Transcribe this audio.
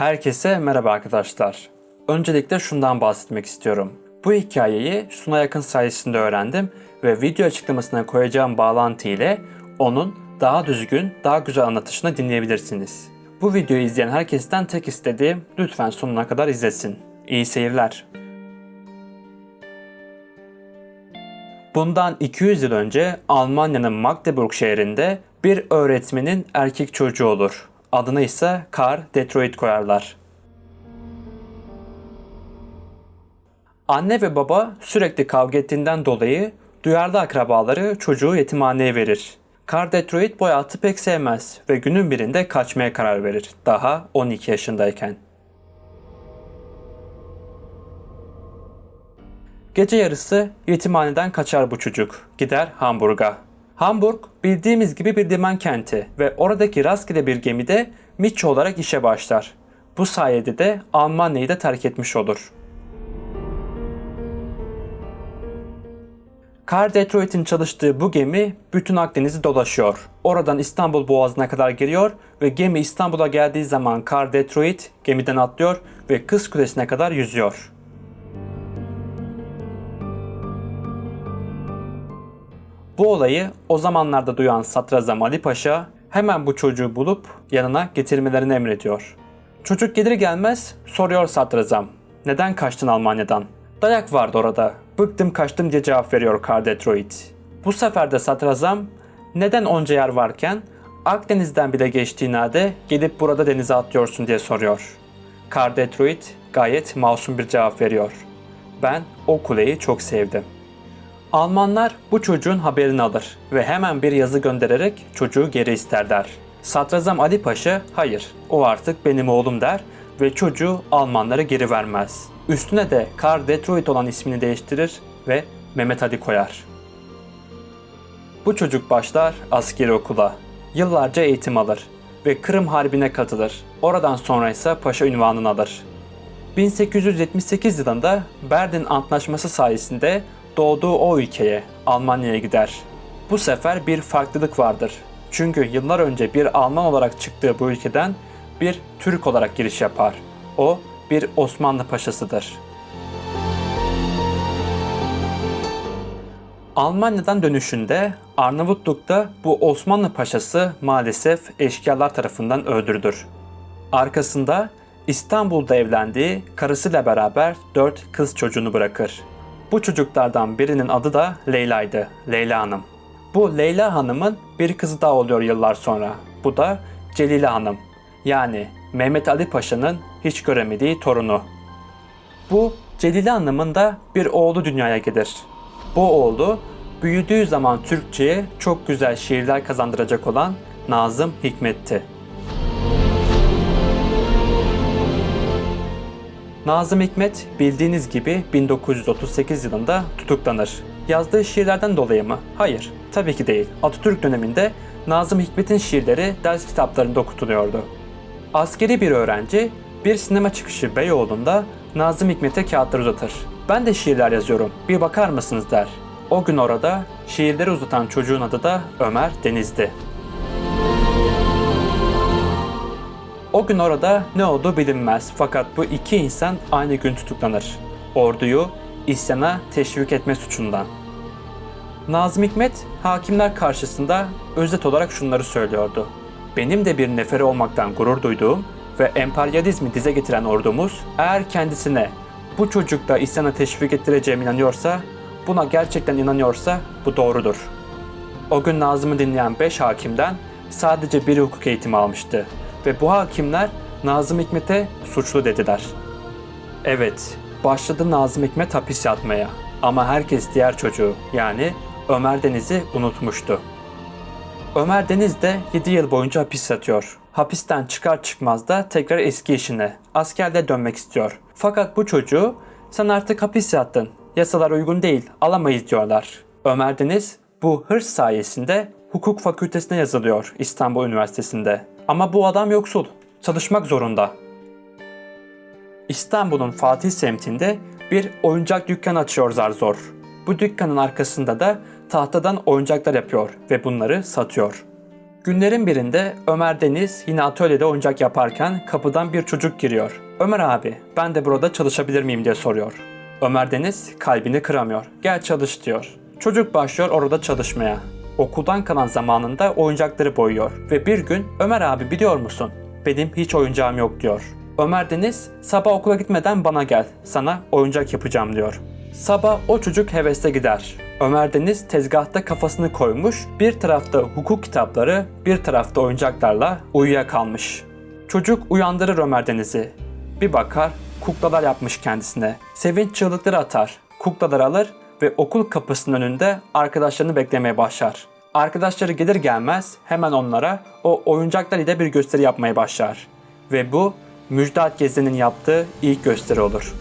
Herkese merhaba arkadaşlar. Öncelikle şundan bahsetmek istiyorum. Bu hikayeyi Suna Yakın sayesinde öğrendim ve video açıklamasına koyacağım bağlantı ile onun daha düzgün, daha güzel anlatışını dinleyebilirsiniz. Bu videoyu izleyen herkesten tek istediğim lütfen sonuna kadar izlesin. İyi seyirler. Bundan 200 yıl önce Almanya'nın Magdeburg şehrinde bir öğretmenin erkek çocuğu olur. Adını ise Karl Detroit koyarlar. Anne ve baba sürekli kavga ettiğinden dolayı duyarlı akrabaları çocuğu yetimhaneye verir. Karl Detroit bu hayatı pek sevmez ve günün birinde kaçmaya karar verir. Daha 12 yaşındayken. Gece yarısı yetimhaneden kaçar bu çocuk. Gider Hamburg'a. Hamburg bildiğimiz gibi bir liman kenti ve oradaki rastgele bir gemide mitçi olarak işe başlar. Bu sayede de Almanya'yı da terk etmiş olur. Karl Detroit'in çalıştığı bu gemi bütün Akdeniz'i dolaşıyor. Oradan İstanbul Boğazı'na kadar geliyor ve gemi İstanbul'a geldiği zaman Karl Detroit gemiden atlıyor ve Kız Kulesi'ne kadar yüzüyor. Bu olayı o zamanlarda duyan Satrazam Ali Paşa hemen bu çocuğu bulup yanına getirmelerini emrediyor. Çocuk gelir gelmez soruyor Satrazam. Neden kaçtın Almanya'dan? Dayak vardı orada. Bıktım kaçtım diye cevap veriyor Karl Detroit. Bu sefer de Satrazam neden onca yer varken Akdeniz'den bile geçtiğin halde gelip burada denize atlıyorsun diye soruyor. Karl Detroit gayet masum bir cevap veriyor. Ben o kuleyi çok sevdim. Almanlar bu çocuğun haberini alır ve hemen bir yazı göndererek çocuğu geri isterler. Satrazam Ali Paşa hayır o artık benim oğlum der ve çocuğu Almanlara geri vermez. Üstüne de Karl Detroit olan ismini değiştirir ve Mehmet Ali koyar. Bu çocuk başlar askeri okula. Yıllarca eğitim alır ve Kırım Harbi'ne katılır. Oradan sonra ise paşa ünvanını alır. 1878 yılında Berlin Antlaşması sayesinde doğduğu o ülkeye, Almanya'ya gider. Bu sefer bir farklılık vardır. Çünkü yıllar önce bir Alman olarak çıktığı bu ülkeden bir Türk olarak giriş yapar. O bir Osmanlı paşasıdır. Almanya'dan dönüşünde Arnavutluk'ta bu Osmanlı paşası maalesef eşkıyalar tarafından öldürülür. Arkasında İstanbul'da evlendiği karısıyla beraber dört kız çocuğunu bırakır. Bu çocuklardan birinin adı da Leyla'ydı, Leyla Hanım. Bu Leyla Hanım'ın bir kızı daha oluyor yıllar sonra. Bu da Celile Hanım. Yani Mehmet Ali Paşa'nın hiç göremediği torunu. Bu Celile Hanım'ın da bir oğlu dünyaya gelir. Bu oğlu büyüdüğü zaman Türkçe'ye çok güzel şiirler kazandıracak olan Nazım Hikmet'ti. Nazım Hikmet bildiğiniz gibi 1938 yılında tutuklanır. Yazdığı şiirlerden dolayı mı? Hayır, tabii ki değil. Atatürk döneminde Nazım Hikmet'in şiirleri ders kitaplarında okutuluyordu. Askeri bir öğrenci bir sinema çıkışı Beyoğlu'nda Nazım Hikmet'e kağıtlar uzatır. Ben de şiirler yazıyorum, bir bakar mısınız der. O gün orada şiirleri uzatan çocuğun adı da Ömer Deniz'di. O gün orada ne oldu bilinmez fakat bu iki insan aynı gün tutuklanır. Orduyu isyana teşvik etme suçundan. Nazım Hikmet hakimler karşısında özet olarak şunları söylüyordu. Benim de bir neferi olmaktan gurur duyduğum ve emperyalizmi dize getiren ordumuz eğer kendisine bu çocukta isyana teşvik ettireceğime inanıyorsa, buna gerçekten inanıyorsa bu doğrudur. O gün Nazım'ı dinleyen 5 hakimden sadece biri hukuk eğitimi almıştı ve bu hakimler Nazım Hikmet'e suçlu dediler. Evet, başladı Nazım Hikmet hapis yatmaya ama herkes diğer çocuğu yani Ömer Deniz'i unutmuştu. Ömer Deniz de 7 yıl boyunca hapis yatıyor. Hapisten çıkar çıkmaz da tekrar eski işine, askerde dönmek istiyor. Fakat bu çocuğu sen artık hapis yattın, yasalar uygun değil, alamayız diyorlar. Ömer Deniz bu hırs sayesinde hukuk fakültesine yazılıyor İstanbul Üniversitesi'nde. Ama bu adam yoksul, çalışmak zorunda. İstanbul'un Fatih semtinde bir oyuncak dükkanı açıyor zar zor. Bu dükkanın arkasında da tahtadan oyuncaklar yapıyor ve bunları satıyor. Günlerin birinde Ömer Deniz yine atölyede oyuncak yaparken kapıdan bir çocuk giriyor. Ömer abi ben de burada çalışabilir miyim diye soruyor. Ömer Deniz kalbini kıramıyor. Gel çalış diyor. Çocuk başlıyor orada çalışmaya. Okuldan kalan zamanında oyuncakları boyuyor. Ve bir gün Ömer abi biliyor musun? Benim hiç oyuncağım yok diyor. Ömer Deniz sabah okula gitmeden bana gel. Sana oyuncak yapacağım diyor. Sabah o çocuk hevesle gider. Ömer Deniz tezgahta kafasını koymuş, bir tarafta hukuk kitapları, bir tarafta oyuncaklarla uyuyakalmış. Çocuk uyandırır Ömer Deniz'i. Bir bakar, kuklalar yapmış kendisine. Sevinç çığlıkları atar. Kuklalar alır ve okul kapısının önünde arkadaşlarını beklemeye başlar. Arkadaşları gelir gelmez hemen onlara o oyuncaklar ile bir gösteri yapmaya başlar. Ve bu Müjdat Gezen'in yaptığı ilk gösteri olur.